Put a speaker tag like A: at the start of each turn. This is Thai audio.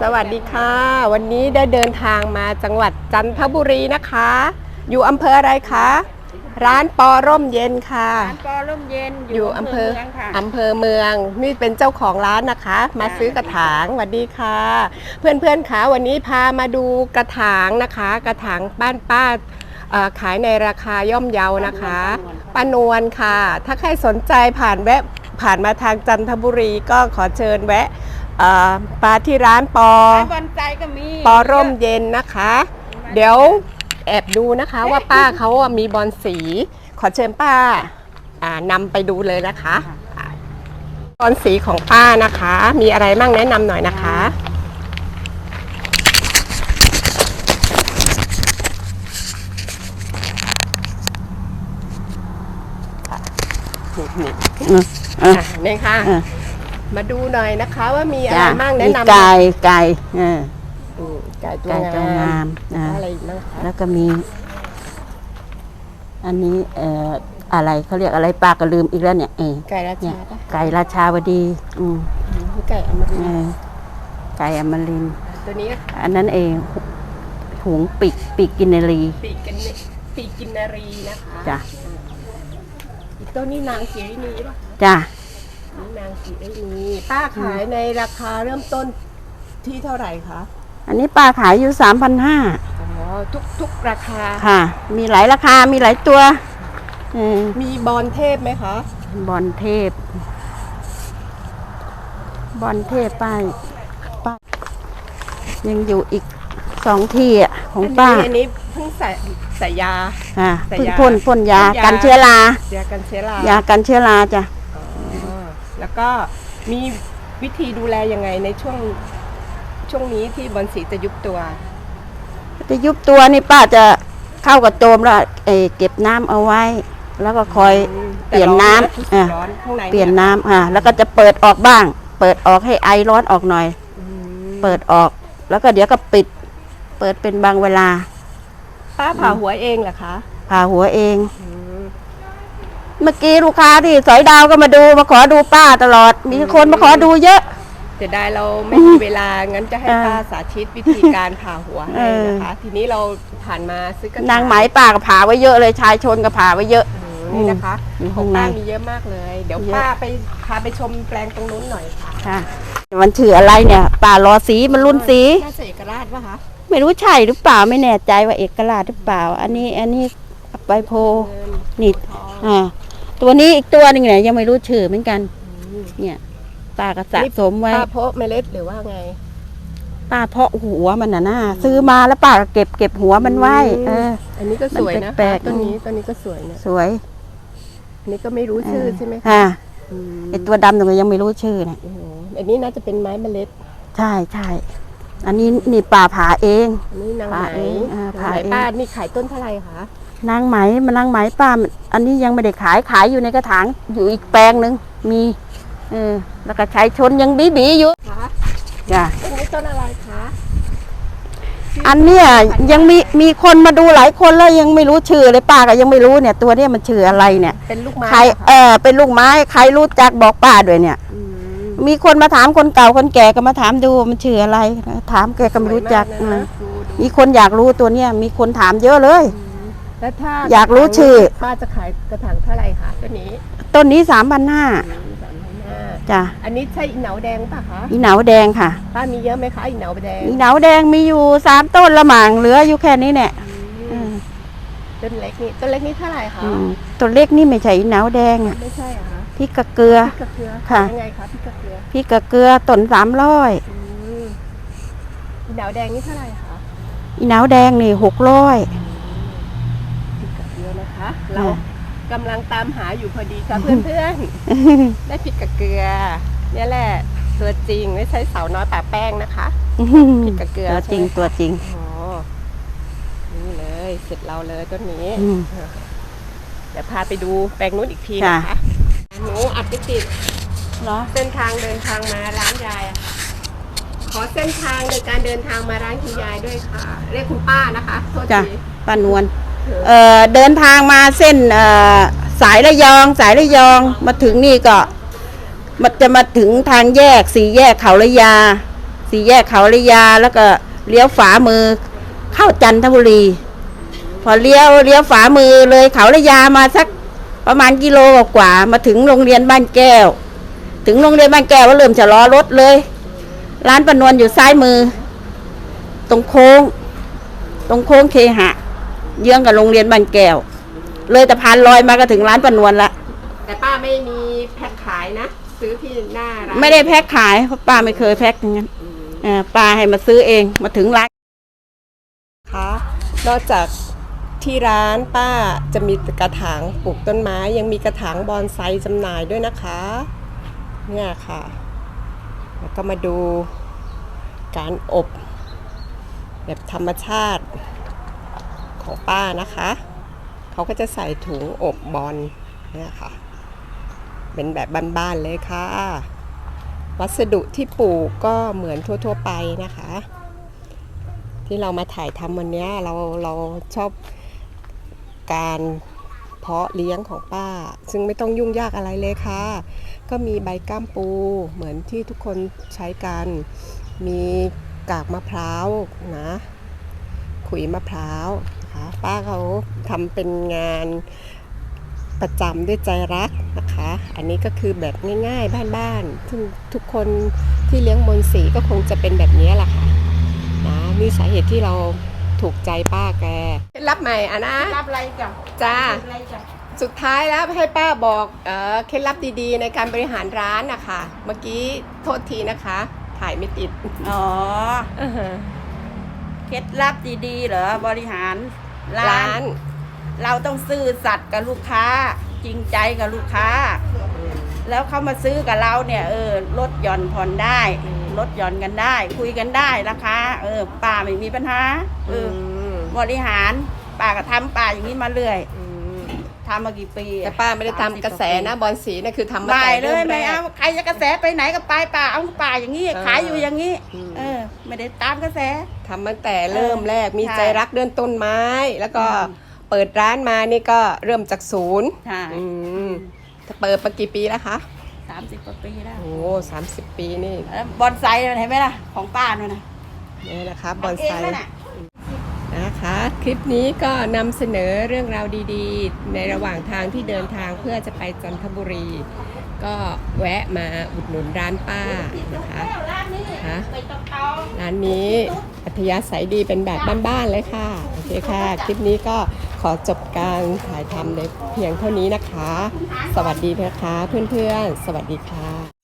A: สวัสดีค่ะ วันนี้ได้เดินทางมาจังหวัดจันทบุรีนะคะ อยู่อำเภออะไรคะ ร้านปอร่มเย็นค่ะ
B: ร้านปอร่มเย็น
A: อยู่อำเภอ
B: มืงค่ะ
A: อำเภอเมือง นี่เป็นเจ้าของร้านนะคะ มาซื้อกระถางสวัสดีค่ะ เพื่อนๆคะวันนี้พามาดูกระถางนะคะ กระถางบ้านป้าเอ่อขายในราคาย่อมเยานะคะป้านวลค่ะ ถ้าใครสนใจผ่านแวะผ่านมาทางจันทบุรีก็ขอเชิญแวะ เอ่อมาที่ร้านปอ
B: ร้านบอนไซก็มี
A: ปอร่มเย็นนะคะ เดี๋ยวแอบดูนะคะว่าป้าเขาอะมีบอลสี ขอเชิญป้าอ่านำไปดูเลยนะคะอ่าบอลสีของป้านะคะ มีอะไรบ้างแนะนำหน่อยนะคะ นี่นี่
C: อืมอะ
A: อะนี่ค่ะ
C: อะ
A: มาดูหน่อยนะคะ ว่ามีอะไร
C: จ้ะ
A: บ้างแนะ
C: มี
A: นำ
C: ไก่ไก่เออ
A: อืมไก่ตัว
C: ไก่ตัว
A: งางา
C: มม
A: แล้ว
C: อะ
A: ก็อะไรอีกบ้างคะ
C: แล้วก็มี อันนี้เอ่ออะไรเขาเรียกอะไรปลากระลืมอีกแล้วเนี่ยเออ
A: ไก่รา
C: เนี่ย
A: ชาปะ
C: ไก่ราชาวดี อืม
A: อืมไก่อมริ
C: เอน
A: ทร์
C: อไก่อมรินทร์
A: ตัวนี้
C: อันนั้นเองหุงปีกปีกกินรี
A: ปีกกันเนปีกกินนารีนะคะ
C: จ้ะ
A: อีกตัวนี้นางสีรินีป่ะคะ
C: จ้ะ
A: นี่นางสีรินีป้าขายในราคาเริ่มต้นที่เท่าไหร่คะ
C: อันนี้ปลาขายอยู่สามพันห้า
A: อ๋อทุกทุกราคา
C: ค่ะ มีหลายราคา มีหลายตัวเออ
A: มีบอลเทพไหมคะ
C: บอลเทพ บอลเทพป้ายป้ายยังอยู่อีกสองที่อะของป้า
A: อันนี้อันนี้เพิ่งใส่ใส่ยา
C: อ่า
A: แต่
C: เพึ่ง
A: ยา
C: พ่นพ่นยา
A: พ่นยากั
C: กันเชื้อรา ยา
A: กันเชื้อรายา
C: กันเชื้อราจ้ะ
A: อ๋อ แล้วก็มีวิธีดูแลยังไงในช่วงช่วงนี้ที่บอลสีจะยุบตัว
C: จะยุบตัวนี่ป้าจะเข้ากับโจมแล้วเออเก็บน้ำเอาไว้ แล้วก็คอย
A: ม
C: เปลี่ยนน้ำ
A: แต่ร้อนะรู้สึก
C: อะ
A: ร้อนข้างใน
C: เปลี่ยน
A: ย
C: น้ำอ่าแล้วก็จะเปิดออกบ้าง เปิดออกให้ไอร้อนออกหน่อย
A: อืม
C: เปิดออก แล้วก็เดี๋ยวก็ปิด เปิดเป็นบางเวลา
A: ป้าผ่าหัวเองเหรอคะ
C: ผ่าหัวเอง
A: อืม
C: เมื่อกี้ลูกค้าที่สอยดาวก็มาดูมาขอดูป้าตลอด มีคนมาขอดูเยอะ
A: เสียดายเราไม่มีเวลา งั้นจะให้
C: อ่า
A: ป้าสาธิตวิธีการผ่าหัวให้
C: เออ
A: นะคะ ทีนี้เราผ่านมาซื้อกระถ
C: นางไหมป้าก็ผ่าไว้เยอะเลยชายชนก็ผ่าไว้เยอะ
A: อืมนี่นะคะ
C: อยู่
A: ขอ
C: ข้างงใน
A: ป้ามีเยอะมากเลย เดี๋ยว
C: เยอะ
A: ป้าไปพาไปชมแปลงตรงนู้นหน่อยค่ะ
C: ค่ะมันชื่ออะไรเนี่ยป่ารอสีมันรุ่นสี
A: น่าจะเอกราชป่ะคะ
C: ไม่รู้ใช่หรือเปล่าไม่แน่ใจว่าเอกราชหรือเปล่า อันนี้อันนี้ใบโพ
A: เงิน
C: นี่
A: ทอง
C: อ่า ตัวนี้อีกตัวหนึ่งเนี่ยยังไม่รู้ชื่อเหมือนกัน
A: อืม
C: เนี่ยป้าก็สะสมไว้
A: ป้าเพาะเมล็ดหรือว่าไง
C: ป้าเพาะหัวมันน่ะนะซื้อมาแล้วป้าก็เก็บเก็บหัวมันไว้เออ
A: อันนี้ก็สวยนะ
C: มันแปลกๆ
A: ต้นนี้ต้นนี้ก็สวยนะ
C: สวย
A: อันนี้ก็ไม่รู้ชื่อใช่ไหมคะ
C: ค่ะ
A: อืม
C: ไอตัวดำตรงนี้ยังไม่รู้ชื่อนะ
A: โอ้โหอันนี้น่าจะเป็นไม้เมล็ด
C: ใช่ใช่อันนี้นี่ป่าผาเอง
A: อันนี้นางไหม
C: ผ่าเองอ่าผ่า
A: ไหม
C: เอง
A: ป้านี่ขายต้นเท่าไหร่คะ
C: นางไหมมันนางไหมป้ามันอันนี้ยังไม่ได้ขายขายอยู่ในกระถางอยู่อีกแปลงหนึ่งมีเออแล้วก็ใช้ชนยังบีบีอยู่
A: คะ
C: จ้ะ
A: อันนี้ต้นอะไรคะ
C: อันเนี้ยยังมีมีคนมาดูหลายคนแล้วยังไม่รู้ชื่อเลยป้าก็ยังไม่รู้เนี่ย ตัวเนี้ยมันชื่ออะไรเนี่ย
A: เป็นลูกไม้
C: ใคร
A: เหอ
C: เอ
A: คะ
C: อเป็นลูกไม้ใครรู้จักบอกป้าด้วยเนี่ย
A: อืม
C: มีคนมาถามคนเก่าคนแก่ก็มาถามดูมันชื่ออะไร ถามแกก็ไม่รู้จัก
A: สวยมานะ
C: นะ
A: ดูดู
C: มีคนอยากรู้ตัวเนี้ยมีคนถามเยอะเลย
A: แล้วถ้า
C: อยากรู้ชื่อ
A: ป้าจะขายกระถางเท่าไหร่คะต้นนี้
C: ต้นนี้สามพันห้า
A: สามพันห้า
C: จ้ะ
A: อันนี้ใช่อีเหนาแดงป่ะคะ
C: อีเหนาแดงค่ะ
A: ป้ามีเยอะไหมคะอีเหนาแดง
C: อีเหนาแดงมีอยู่สามต้นละหม่างเหลืออยู่แค่นี้เนี่ย
A: อืมต้นเล็กนี่ต้นเล็กนี่เท่าไหร่คะ
C: อืมตัวเล็กนี่ไม่ใช่อีเหนาแดงอะ
A: ไม่ใช่เหรอคะ
C: พริกกะเกลือ
A: พริกกระเกลือ
C: ค่ะ
A: ยังไงคะพริกกระเกลือ
C: พริกกะเกลือต้นสามร้อย
A: อืมอีเหนาแดงนี่เท่าไหร่คะ
C: อีเหนาแดงนี่หกร้อย
A: พริกกระเกลือ นะคะเรา
C: ค่ะ
A: กำลังตามหาอยู่พอดีค่ะเพื่อนๆ ได้พริกกระเกลือเนี่ยแหละตัวจริงไม่ใช่สาวน้อยป่าแป้งนะคะพริกกะเกลือ
C: ตัวจริง
A: ใช่ไหม
C: ตัวจริง
A: อ๋อนี่เลยเสร็จเราเลยต้นนี้
C: อืม
A: เดี๋ยวพาไปดูแปลงนู้นอีกที
C: ค่ะ
A: นะคะหนูอัดไปติด
C: เหรอ
A: เส้นทางเดินทางมาร้านยายอะค่ะขอเส้นทางในการเดินทางมาร้านคุณยายด้วยค่ะ เรียกคุณป้านะคะโทษ
C: จ้ะ
A: ที
C: ป้านวล เเดินทางมาเส้นสายระยอง สายระยองมาถึงนี่ก็มันจะมาถึงทางแยกสี่แยกเขาระยา สี่แยกเขาระยาแล้วก็เลี้ยวฝามือเข้าจันทบุรี พอเลี้ยวเลี้ยวฝามือเลยเขาระยามาสักประมาณกิโลกว่ามาถึงโรงเรียนบ้านแก้ว ถึงโรงเรียนบ้านแก้วก็เริ่มจะล้อรถเลย ร้านประนวลอยู่ซ้ายมือ ตรงโค้ง ตรงโค้งเคหะ เยื้องกับโรงเรียนบ้านแก้ว เลยแต่พานลอยมาก็ถึงร้านประนวลละ
A: แต่ป้าไม่มีแพ็คขายนะ ซื้อที่หน้าร้าน
C: ไม่ได้แพ็คขายเพราะป้าไม่เคยแพ็คอย่างนั้นเออป้าให้มาซื้อเองมาถึงร้าน
A: คะนอกจากที่ร้านป้าจะมีกระถางปลูกต้นไม้ ยังมีกระถางบอนไซจำหน่ายด้วยนะคะ เนี่ยค่ะ แล้วก็มาดูการอบ แบบธรรมชาติ ของป้านะคะ เขาก็จะใส่ถุงอบบอลเนี่ยค่ะ เป็นแบบบ้านๆเลยค่ะ วัสดุที่ปลูกก็เหมือนทั่ว ๆ ไปนะคะ ที่เรามาถ่ายทำวันนี้เราเราชอบการเพาะเลี้ยงของป้า ซึ่งไม่ต้องยุ่งยากอะไรเลยค่ะ ก็มีใบก้ามปูเหมือนที่ทุกคนใช้กัน มีกากมะพร้าวนะ ขุยมะพร้าว นะคะ ป้าเขาทำเป็นงานประจำด้วยใจรักนะคะ อันนี้ก็คือแบบง่ายๆ บ้านๆซึ่งทุกคนที่เลี้ยงมนต์สีก็คงจะเป็นแบบนี้แหละค่ะนะนี่สาเหตุที่เราถูกใจป้าแกเคล็ดลับใหม่อะนะ
B: รับอะไรจ้ะ
A: จ้า
B: อะไรจ้ะ
A: สุดท้ายแล้วให้ป้าบอกเออเคล็ดลับดีๆ ในการบริหารร้านนะคะ เมื่อกี้โทษทีนะคะ ถ่ายไม่ติด
C: อ๋อ เคล็ดลับดีๆเหรอบริหารร้า
A: ร้าน น
C: เราต้องซื่อสัตย์กับลูกค้า จริงใจกับลูกค้า แล้วเขามาซื้อกับเราเนี่ยเออลดหย่อนผ่อนได้ลดหย่อนกันได้ คุยกันได้ราคาเออป้าไม่มีปัญหาเออออบริหารป้าก็ทำป้าอย่างนี้มาเรื่อย ทำมากี่ปีอะ
A: แต่ป้าไม่ได้
C: 30
A: ทำกระแสนะ
C: ว่า
A: บอลสีนะคือทำ
C: ปี
A: มา
C: ไม่
A: แต่
C: เล
A: เริ่
C: ย
A: มแร
C: ไม่
A: ก
C: เอาใครจะกระแสไปไหนก็ไปป้าเอาป้าอย่างนี้
A: เออ
C: ขายอยู่อย่างนี้
A: อืม
C: เออ ไม่ได้ตามกระแส
A: ทำมาแต่เริ่มแรกมี
C: ใช่
A: ใจรักเดินต้นไม้ แล้วก็
C: อืม
A: เปิดร้านมานี่ก็เริ่มจากศูนย์
C: ใช่
A: อืมจะเปิดมากี่ปีแล้วคะ
C: สามสิบกว่าปีแล้ว
A: โอ้สามสิบปีนี่
C: แล้วบอนไซน์เห็นไหมล่ะ ของป้านู่นนะ
A: นี่นะคะบอน
C: ทำเอ
A: ไซ
C: งนั่นน่ะ
A: นะคะ คลิปนี้ก็นำเสนอเรื่องราวดีๆ ในระหว่างทางที่เดินทางเพื่อจะไปจันทบุรี ก็แวะมาอุดหนุนร้านป้านะคะ
C: ร้านนี้
A: ฮะร้านนี้อัธยาศัยดีเป็นแบบบ้านๆเลยค่ะ โอเคค่ะ คลิปนี้ก็ขอจบการถ่ายทำในเพียงเท่านี้นะคะ สวัสดีนะคะเพื่อนๆ สวัสดีค่ะ